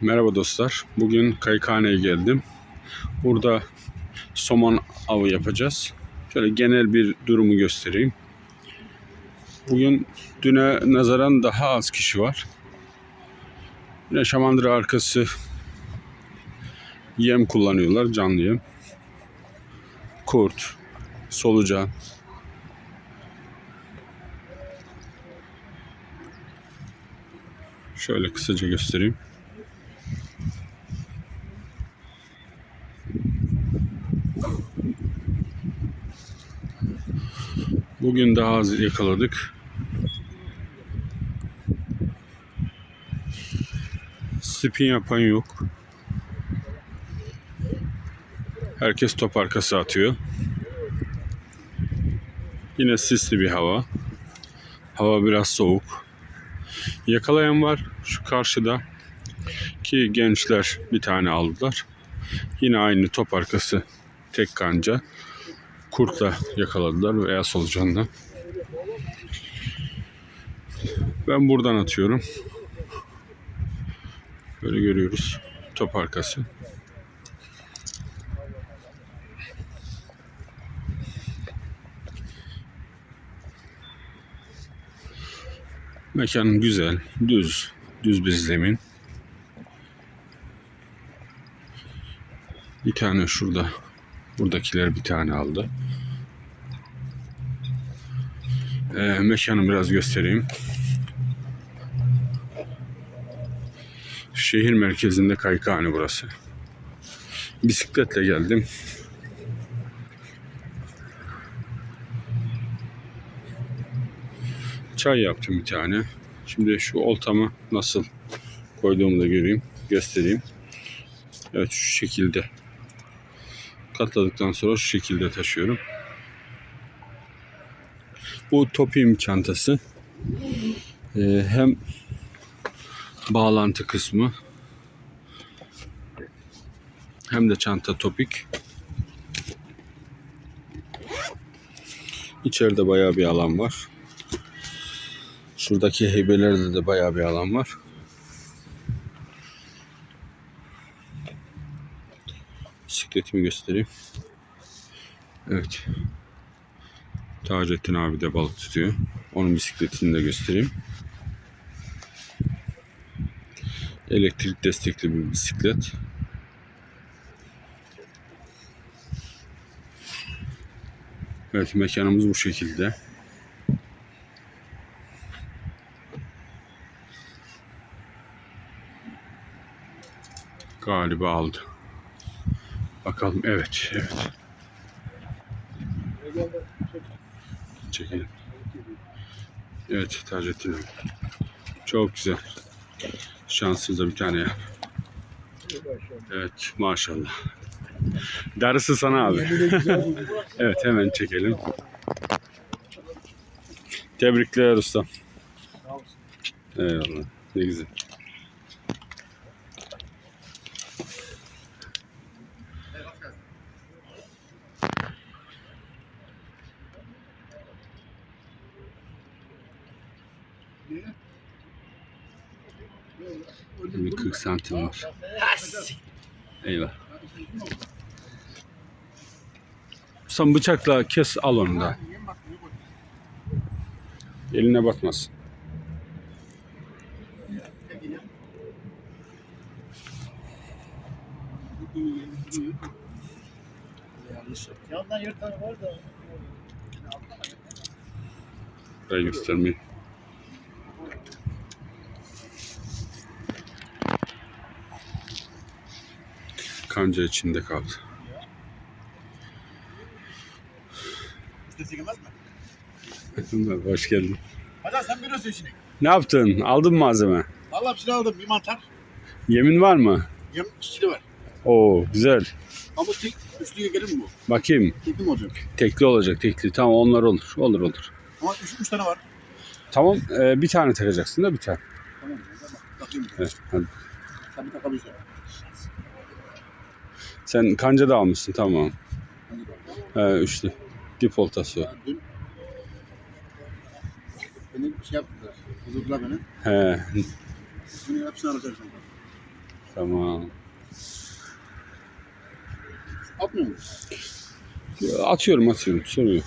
Merhaba dostlar. Bugün Kayıkhane'ye geldim. Burada somon avı yapacağız. Şöyle genel bir durumu göstereyim. Bugün düne nazaran daha az kişi var. Yine Şamandıra arkası yem kullanıyorlar, canlı yem. Kurt, solucan. Şöyle kısaca göstereyim. Bugün daha az yakaladık. Spin yapan yok. Herkes top arkası atıyor. Yine sisli bir hava. Hava biraz soğuk. Yakalayan var şu karşıda. Ki gençler bir tane aldılar. Yine aynı top arkası tek kanca kurtla yakaladılar veya solucanla. Ben buradan atıyorum. Böyle görüyoruz. Top arkası. Mekan güzel, düz, düz bir zemin. Bir tane şurada, buradakiler bir tane aldı. Ee, mekanı biraz göstereyim. Şehir merkezinde Kayıkhane burası. Bisikletle geldim. Çay yaptım bir tane. Şimdi şu oltamı nasıl koyduğumu da göreyim, göstereyim. Evet şu şekilde. Katladıktan sonra şu şekilde taşıyorum. Bu topim çantası. Ee, hem bağlantı kısmı hem de çanta topik. İçeride bayağı bir alan var. Şuradaki heybelerde de bayağı bir alan var. Bisikletimi göstereyim. Evet. Taceddin abi de balık tutuyor. Onun bisikletini de göstereyim. Elektrik destekli bir bisiklet. Evet mekanımız bu şekilde. Galiba aldı. Bakalım evet evet. Çekelim. Evet Taceddin abi. Çok güzel. Şanssızda bir tane yap. Evet maşallah. Darısı sana abi. evet hemen çekelim. Tebrikler usta. Eyvallah. Ne güzel. Bir 40 santim var. Eyvah. Sen bıçakla kes al onu da. Eline batmasın. Yandan yırtanı var da. Ben göstermeyeyim. Kanca içinde kaldı. Hoş geldin. Hadi sen biliyorsun işini. Ne yaptın? Aldın mı malzeme? Vallahi bir şey aldım. Bir mantar. Yemin var mı? Yem çiçeği var. Oo güzel. Ama tek üçlüye gelir mi bu? Bakayım. Tekli mi olacak? Tekli olacak tekli. Tamam onlar olur. Olur olur. Ama üç, üç tane var. Tamam e, bir tane takacaksın da bir tane. Tamam. Takayım. Evet, hadi. Sen bir takabilirsin. Sen kanca da almışsın tamam. He üçlü. Dip oltası. Dün beni şey yaptılar. Huzurla beni. He. Bunu hepsini alacaksın. Tamam. Atmıyor musun? Atıyorum atıyorum. Sorun yok.